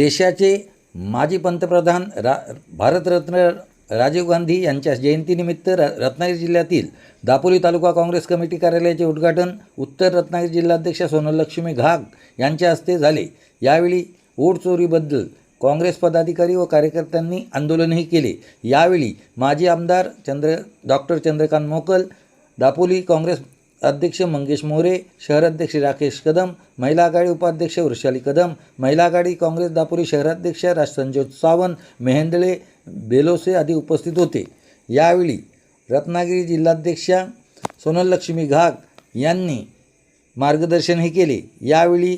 देशाचे माजी पंतप्रधान रा भारतरत्न राजीव गांधी यांच्या जयंतीनिमित्त र रत्नागिरी जिल्ह्यातील दापोली तालुका काँग्रेस कमिटी कार्यालयाचे उद्घाटन उत्तर रत्नागिरी जिल्हाध्यक्ष सोनलक्ष्मी घाग यांच्या हस्ते झाले. यावेळी वोट चोरीबद्दल काँग्रेस पदाधिकारी व कार्यकर्त्यांनी आंदोलनही केले. यावेळी माजी आमदार चंद्र डॉक्टर चंद्रकांत मोकल दापोली काँग्रेस अध्यक्ष मंगेश मोरे शहराध्यक्ष राकेश कदम महिला आघाडी उपाध्यक्ष वृषाली कदम महिला आघाडी काँग्रेस दापोली शहराध्यक्ष राजसंजय सावंत मेहेंदळे बेलोसे आदी उपस्थित होते. यावेळी रत्नागिरी जिल्हाध्यक्षा सोनलक्ष्मी घाग यांनी मार्गदर्शनही केले. यावेळी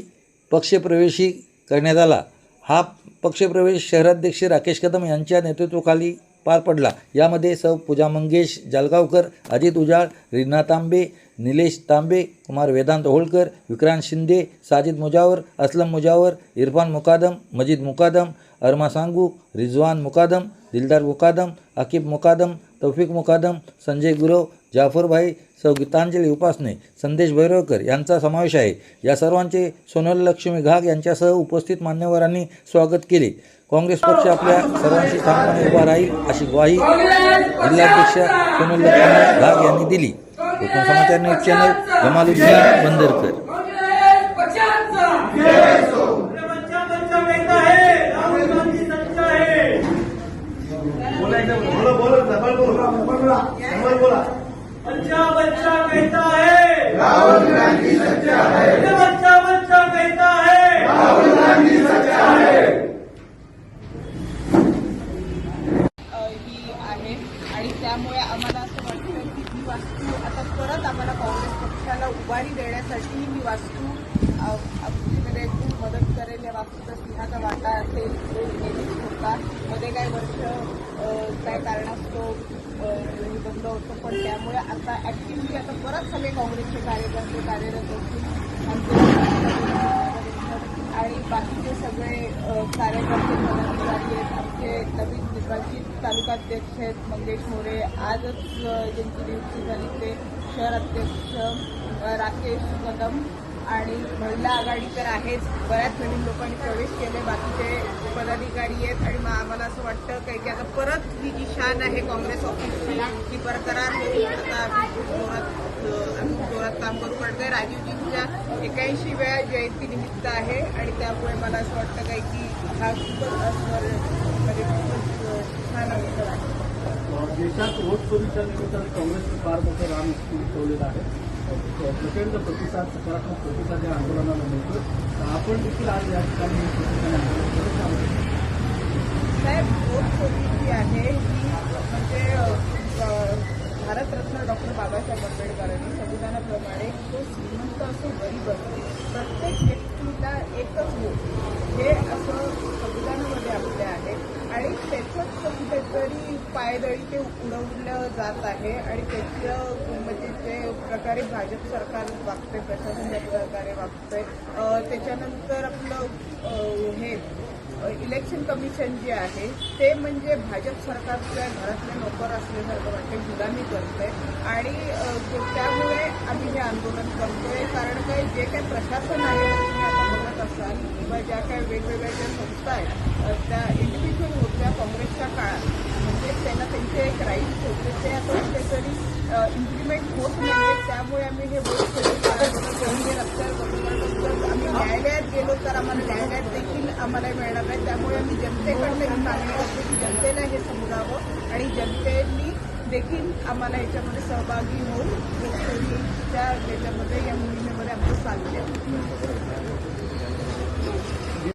पक्षप्रवेशही करण्यात आला. हा पक्षप्रवेश शहराध्यक्ष राकेश कदम यांच्या नेतृत्वाखाली पार पडला. यामध्ये सौ पूजा मंगेश जालगावकर अजित उजाळ रीना तांबे निलेश तांबे कुमार वेदांत होळकर विक्रांत शिंदे साजिद मुजावर असलम मुजावर इरफान मुकादम मजीद मुकादम अरमा सांगू रिजवान मुकादम दिलदार मुकादम अकीब मुकादम तौफिक मुकादम संजय गुरव जाफरभाई सौ गीतांजली उपासने संदेश भैरवकर यांचा समावेश आहे. या सर्वांचे सोनल लक्ष्मी घाग यांच्यासह उपस्थित मान्यवरांनी स्वागत केले. काँग्रेस पक्ष आपल्या सर्वांशी ठामपणे उभा राहील अशी ग्वाही जिल्हाध्यक्ष सोनल लक्ष्मी घाग यांनी दिली. कोकण समाचार न्यूज चॅनल जमालुद्दीन बंदरकर बच्चा बच्चा कहता है राहुल गांधी सच्चा है बोलो बोलो जबल बोलो जबल बोला बच्चा बच्चा कहता है राहुल गांधी सच्चा है बच्चा बच्चा कहता है राहुल गांधी सच्चा है अ, ही आहे आणि त्यामुळे आम्हाला असं वाटतं की ही वास्तू. आता परत आम्हाला काँग्रेस पक्षाला उभारी देण्यासाठी मी वास्तू म्हणजे खूप मदत करेल या वास्तूचा सिंहाचा वाटा असेल. तो नेहमीच होता मध्ये काही वर्ष काय कारणास्तव बंद होतं. पण त्यामुळे आता ऍक्टिव्हली आता परत सगळे काँग्रेसचे कार्यकर्ते कार्यरत असतील. आमचे आणि बाकीचे सगळे कार्यकर्ते पदाधिकारी आहेत. आमचे नवीन निर्वाचित तालुकाध्यक्ष आहेत मंगेश मोरे. आजच ज्यांची नियुक्ती झाली ते शहर अध्यक्ष राकेश कदम. आणि महिला आघाडी तर आहेच. बऱ्याच नवीन लोकांनी प्रवेश केले. बाकीचे पदाधिकारी आहेत आणि मग आम्हाला असं वाटतं काय की आता परत ही जी शान आहे काँग्रेस ऑफिसची ती बरकरार होईल. आता आम्ही जोरात आम्ही जोरात काम करू. पडतंय राजीवजींच्या एक्याऐंशी वेळा जयंती निमित्त आहे आणि त्यामुळे मला असं वाटतं काय की हा खूपच म्हणजे खूपच छान अवसर आहे. देशात वोट चोरीच्या निमित्ताने काँग्रेसने फार मोठं राम ठेवलेलं आहे. प्रचंड प्रतिसाद सकारात्मक प्रतिसाद या आंदोलनाला मिळतो तर आपण देखील आज या ठिकाणी साहेब जी आहे? ही म्हणजे भारतरत्न डॉक्टर बाबासाहेब आंबेडकरांनी संविधानाप्रमाणे तो श्रीमंत असो गरीब असो प्रत्येक व्यक्तीला एकच हो हे असं संविधानामध्ये आपले आहे आणि त्याचंच कुठेतरी पायदळी ते उडवलं जात आहे आणि त्याचं म्हणजे जे प्रकारे भाजप सरकार वागते प्रशासन ज्या प्रकारे वागते त्याच्यानंतर आपलं हे इलेक्शन कमिशन जे आहे ते म्हणजे भाजप सरकारच्या घरातले नोकर असल्यासारखं वाटते गुलामी करते आणि त्यामुळे आम्ही हे आंदोलन करतोय. कारण काय जे काही प्रशासन आहे तुम्ही आता बघत असाल किंवा ज्या काही वेगवेगळ्या ज्या संस्था आहेत त्या इंडिव्हिज्युअल होत्या काँग्रेसच्या काळात म्हणजे त्यांना त्यांचे एक राईट्स होते. ते आता कुठेतरी इम्प्लिमेंट होत नाही त्यामुळे आम्ही हे वोट हे रस्त्यावर आम्ही न्यायालयात गेलो तर आम्हाला न्यायालयात देखील आम्हाला मिळणार नाही. त्यामुळे आम्ही जनतेकडनं ही मागणी करतो की जनतेला हे समजावं आणि जनतेनी देखील आम्हाला याच्यामध्ये सहभागी होऊन त्या याच्यामध्ये या मोहिमेमध्ये आमचं साथ द्यावं